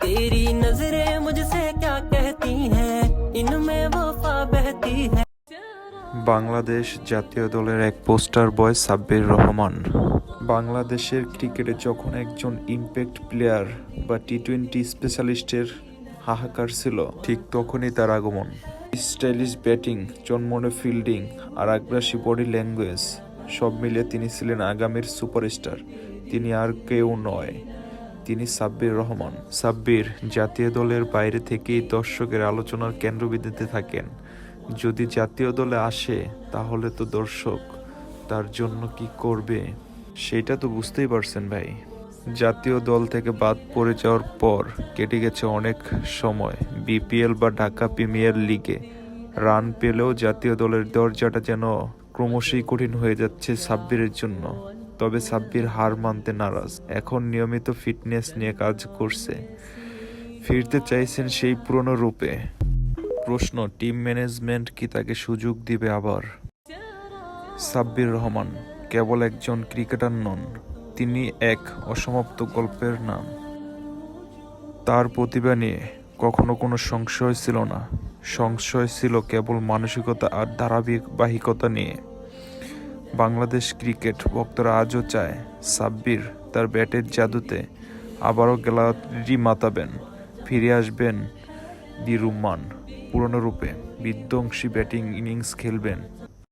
तेरी नजरें मुझसे क्या कहती हैं इनमें वफा बहती है বাংলাদেশ জাতীয় দলের এক পোস্টার বয় সাব্বির রহমান বাংলাদেশের ক্রিকেটে যখন একজন ইম্প্যাক্ট প্লেয়ার বা টি টোয়েন্টি স্পেশালিস্টের হাহাকার ছিল ঠিক তখনই তার আগমন স্টাইলিশ ব্যাটিং চনমনে ফিল্ডিং আর আগ্রাসী বডি ল্যাঙ্গুয়েজ সব মিলিয়ে তিনি ছিলেন আগামীর সুপারস্টার তিনি আর কেউ নয় তিনি সাব্বির রহমান। সাব্বির জাতীয় দলের বাইরে থেকেই দর্শকের আলোচনার কেন্দ্রবিন্দুতে থাকেন। যদি জাতীয় দলে আসে, তাহলে তো দর্শক তার জন্য কি করবে, সেটা তো বুঝতেই পারছেন ভাই। জাতীয় দল থেকে বাদ পড়ে যাওয়ার পর কেটে গেছে অনেক সময়। বিপিএল বা ঢাকা প্রিমিয়ার লিগে রান পেলেও জাতীয় দলের দরজাটা যেন ক্রমশই কঠিন হয়ে যাচ্ছে সাব্বিরের জন্য। তবে সাব্বির হার মানতে নারাজ। এখন নিয়মিত ফিটনেস নিয়ে কাজ করছে। ফিরতে চাইছেন সেই পুরনো রূপে। প্রশ্ন, টিম ম্যানেজমেন্ট কি তাকে সুযোগ দিবে আবার? সাব্বির রহমান কেবল একজন ক্রিকেটার নন, তিনি এক অসমাপ্ত গল্পের নাম। তার প্রতিভা নিয়ে কখনো কোনো সংশয় ছিল না। সংশয় ছিল কেবল মানসিকতা আর ধারাবাহিকতা নিয়ে। বাংলাদেশ ক্রিকেট ভক্তরা আজও চায় সাব্বির তার ব্যাটের জাদুতে আবারও গ্যালারি মাতাবেন, ফিরে আসবেন দি রুমান পুরনো রূপে বিধ্বংসী ব্যাটিং ইনিংস খেলবেন।